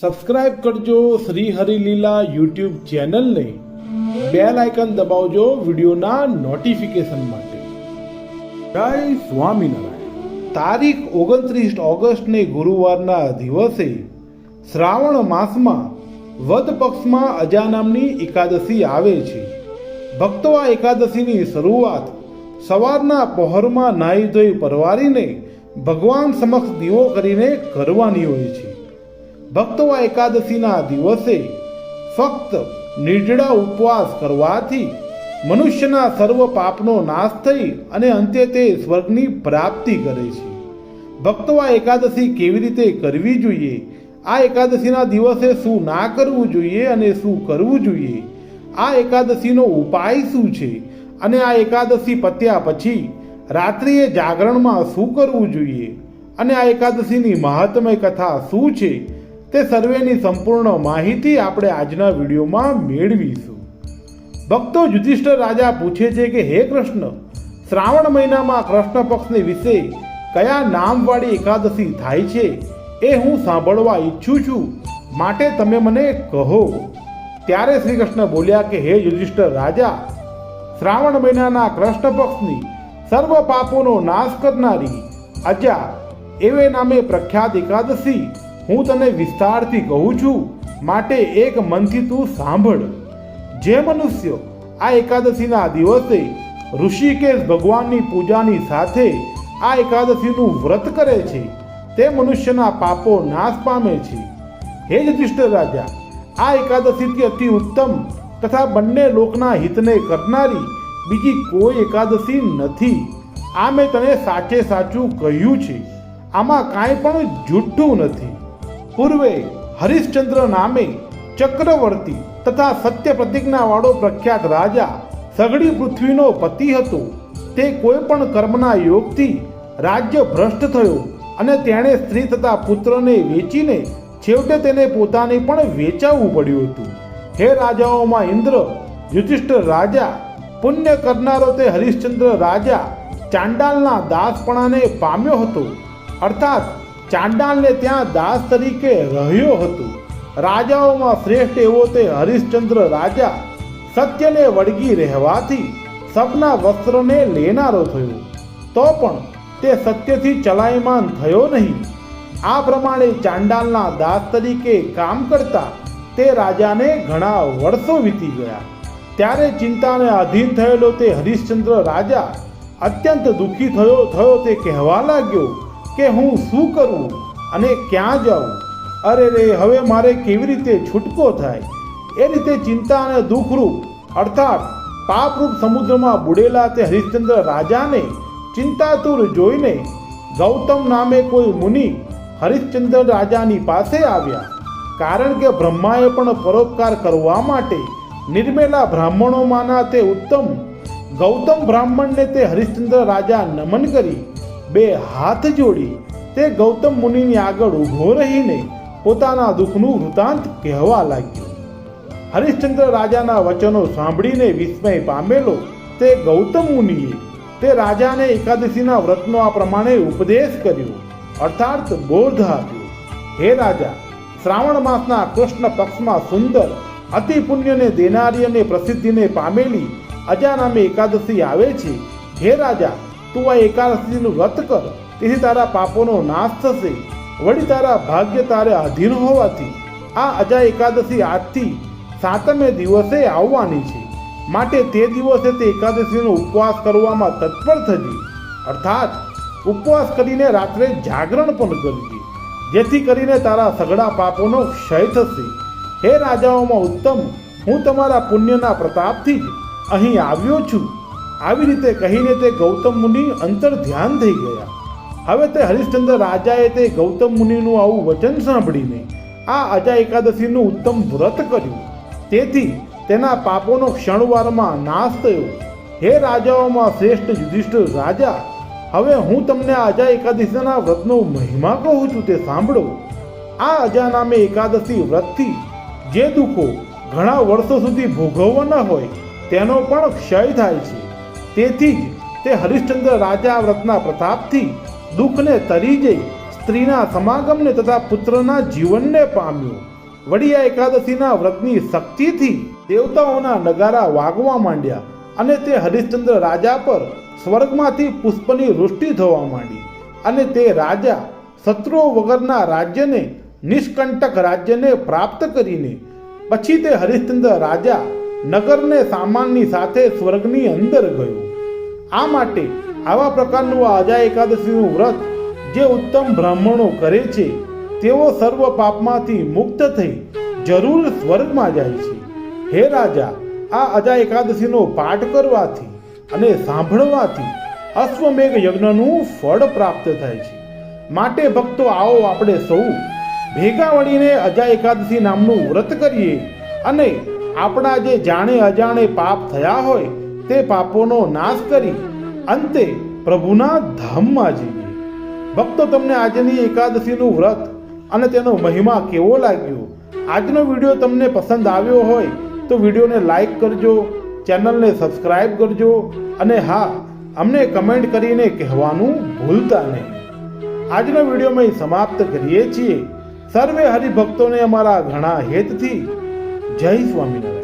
Subscribe કરજો Shri Harileela YouTube ચેનલને. Bell icon દબાવજો વિડીયોના નોટિફિકેશન માટે. જય સ્વામિનારાયણ. તારીખ ઓગણત્રીસ ઓગસ્ટને ગુરુવારના દિવસે શ્રાવણ માસમાં વદ પક્ષમાં અજા નામની એકાદશી આવે છે. ભક્તો આ એકાદશીની શરૂઆત સવારના પહોરમાં નાહી ધોઈ પરવારીને ભગવાન સમક્ષ દીવો કરીને કરવાની હોય છે. ભક્તો આ એકાદશીના દિવસે ફક્ત નિર્જળા ઉપવાસ કરવાથી મનુષ્યના સર્વ પાપનો નાશ થઈ અને અંતે તે સ્વર્ગની પ્રાપ્તિ કરે છે. ભક્તો આ એકાદશી કેવી રીતે કરવી જોઈએ? આ એકાદશીના દિવસે શું ના કરવું જોઈએ અને શું કરવું જોઈએ? આ એકાદશીનો ઉપાય શું છે? અને આ એકાદશી પત્યા પછી રાત્રિએ જાગરણમાં શું કરવું જોઈએ? અને આ એકાદશીની મહાત્મય કથા શું છે? તે સર્વેની સંપૂર્ણ માહિતી આપણે આજના વિડીયોમાં મેળવીશું. ભક્તો યુધિષ્ઠર રાજા પૂછે છે કે, હે કૃષ્ણ, શ્રાવણ મહિનામાં કૃષ્ણ પક્ષને વિશે કયા નામવાળી એકાદશી થાય છે? એ હું સાંભળવા ઈચ્છું છું. માટે તમે મને કહો. ત્યારે શ્રી કૃષ્ણ બોલ્યા કે, હે યુધિષ્ઠર રાજા, શ્રાવણ મહિનાના કૃષ્ણ પક્ષની સર્વ પાપોનો નાશ કરનારી અજા, એવે નામે પ્રખ્યાત એકાદશી હું તને વિસ્તારથી કહું છું, માટે એક મનથી તું સાંભળ. જે મનુષ્ય આ એકાદશીના દિવસે ઋષિકેશ ભગવાનની પૂજાની સાથે આ એકાદશીનું વ્રત કરે છે, તે મનુષ્યના પાપો નાશ પામે છે. હે યુધિષ્ઠિર રાજા, આ એકાદશીથી અતિ ઉત્તમ તથા બંને લોકના હિતને કરનારી બીજી કોઈ એકાદશી નથી. આ મેં તને સાચે સાચું કહ્યું છે. આમાં કાંઈ પણ જૂઠું નથી. પૂર્વે હરિશ્ચંદ્ર નામે ચક્રવર્તી તથા સત્ય પ્રતિજ્ઞાવાળો પ્રખ્યાત રાજા સગડી પૃથ્વીનો પતિ હતો. તે કોઈ પણ કર્મના યોગથી રાજ્ય ભ્રષ્ટ થયો અને તેણે સ્ત્રી તથા પુત્રને વેચીને છેવટે તેને પોતાને પણ વેચાવવું પડ્યું હતું. હે રાજાઓમાં ઇન્દ્ર યુધિષ્ઠ રાજા, પુણ્ય કરનારો તે હરિશ્ચંદ્ર રાજા ચાંડાલના દાસપણાને પામ્યો હતો. અર્થાત ચાંડાલને ત્યાં દાસ તરીકે રહ્યો હતો. રાજાઓમાં શ્રેષ્ઠ એવો તે હરિશ્ચંદ્ર રાજા સત્યને વળગી રહેવાથી સપના વસ્ત્રને લેનારો થયો. તો પણ તે સત્યથી ચલાયમાન થયો નહીં. આ પ્રમાણે ચાંડાલના દાસ તરીકે કામ કરતા તે રાજાને ઘણા વર્ષો વીતી ગયા. ત્યારે ચિંતાને આધીન થયેલો તે હરિશ્ચંદ્ર રાજા અત્યંત દુઃખી થયો થયો તે કહેવા લાગ્યો કે હું શું કરું અને ક્યાં જાઉં? અરે રે, હવે મારે કેવી રીતે છૂટકો થાય? એ રીતે ચિંતા અને દુઃખરૂપ, અર્થાત પાપરૂપ સમુદ્રમાં બુડેલા તે હરિશ્ચંદ્ર રાજાને ચિંતાતુર જોઈને ગૌતમ નામે કોઈ મુનિ હરિશ્ચંદ્ર રાજાની પાસે આવ્યા. કારણ કે બ્રહ્માએ પણ પરોપકાર કરવા માટે નિર્મેલા બ્રાહ્મણોમાંના તે ઉત્તમ ગૌતમ બ્રાહ્મણને તે હરિશ્ચંદ્ર રાજા નમન કરી બે હાથ જોડી તે ગૌતમ મુનિની આગળ ઊભો રહીને પોતાના દુઃખનું વૃતાંત કહેવા લાગ્યો. હરિશ્ચંદ્ર રાજાના વચનો સાંભળીને વિસ્મય પામેલો તે ગૌતમ મુનિએ તે રાજાને એકાદશીના વ્રતનો આ પ્રમાણે ઉપદેશ કર્યો, અર્થાત બોધ આપ્યો. હે રાજા, શ્રાવણ માસના કૃષ્ણ પક્ષમાં સુંદર, અતિ પુણ્યને દેનારી અને પ્રસિદ્ધિને પામેલી અજા નામે એકાદશી આવે છે. હે રાજા તું આ એકાદશીનું વ્રત કર. તેથી તારા પાપોનો નાશ થશે. વળી તારા ભાગ્ય તારે અધીન હોવાથી આ અજા એકાદશી આજથી સાતમે દિવસે આવવાની છે. માટે તે દિવસે તે એકાદશીનો ઉપવાસ કરવામાં તત્પર થજે. અર્થાત, ઉપવાસ કરીને રાત્રે જાગરણ પણ કરજે, જેથી કરીને તારા સગડા પાપોનો ક્ષય થશે. હે રાજાઓમાં ઉત્તમ, હું તમારા પુણ્યના પ્રતાપથી જ અહીં આવ્યો છું. આવી રીતે કહીને તે ગૌતમ મુનિ અંતર ધ્યાન થઈ ગયા. હવે તે હરિશ્ચંદ્ર રાજાએ તે ગૌતમ મુનિનું આવું વચન સાંભળીને આ અજા એકાદશીનું ઉત્તમ વ્રત કર્યું. તેથી તેના પાપોનો ક્ષણવારમાં નાશ થયો. હે રાજાઓમાં શ્રેષ્ઠ યુધિષ્ઠિર રાજા, હવે હું તમને અજા એકાદશીના વ્રતનો મહિમા કહું છું તે સાંભળો. આ અજા નામે એકાદશી વ્રતથી જે દુઃખો ઘણા વર્ષો સુધી ભોગવવાના હોય, તેનો પણ ક્ષય થાય છે. તેથી જ તે હરિશ્ચંદ્ર રાજા વ્રતના પ્રતાપથી દુઃખને તરી જઈ સ્ત્રીના સમાગમને તથા પુત્રના જીવનને પામ્યો. વળી આ એકાદશીના વ્રતની શક્તિથી દેવતાઓના નગારા વાગવા માંડ્યા અને તે હરિશ્ચંદ્ર રાજા પર સ્વર્ગમાંથી પુષ્પની વૃષ્ટિ થવા માંડી અને તે રાજા શત્રુઓ વગરના રાજ્યને નિષ્કંટક રાજ્યને પ્રાપ્ત કરીને પછી તે હરિશ્ચંદ્ર રાજા નગરને સામાનની સાથે સ્વર્ગની અંદર ગયો. આ માટે આવા પ્રકારનું આ અજા એકાદશીનું વ્રત જે ઉત્તમ બ્રાહ્મણો કરે છે, તેઓ સર્વ પાપમાંથી મુક્ત થઈ જરૂર સ્વર્ગમાં જાય છે. હે રાજા, આ અજા એકાદશીનો પાઠ કરવાથી અને સાંભળવાથી અશ્વમેઘ યજ્ઞનું ફળ પ્રાપ્ત થાય છે. માટે ભક્તો આવો આપણે સૌ ભેગા વળીને અજા એકાદશી નામનું વ્રત કરીએ અને આપણા જે જાણે અજાણે પાપ થયા હોય તે પાપોનો નાશ કરી અંતે પ્રભુના ધામમાં જઈએ. ભક્તો, તમને આજની એકાદશીનું વ્રત અને તેનો મહિમા કેવો લાગ્યો? આજનો વીડિયો તમને પસંદ આવ્યો હોય તો વિડીયોને લાઈક કરજો, ચેનલને સબસ્ક્રાઈબ કરજો અને હા, અમને કમેન્ટ કરીને કહેવાનું ભૂલતા નહીં. આજનો વીડિયો અમે સમાપ્ત કરીએ છીએ. સર્વે હરિભક્તોને અમારા ઘણા હેતથી જય સ્વામિનારાયણ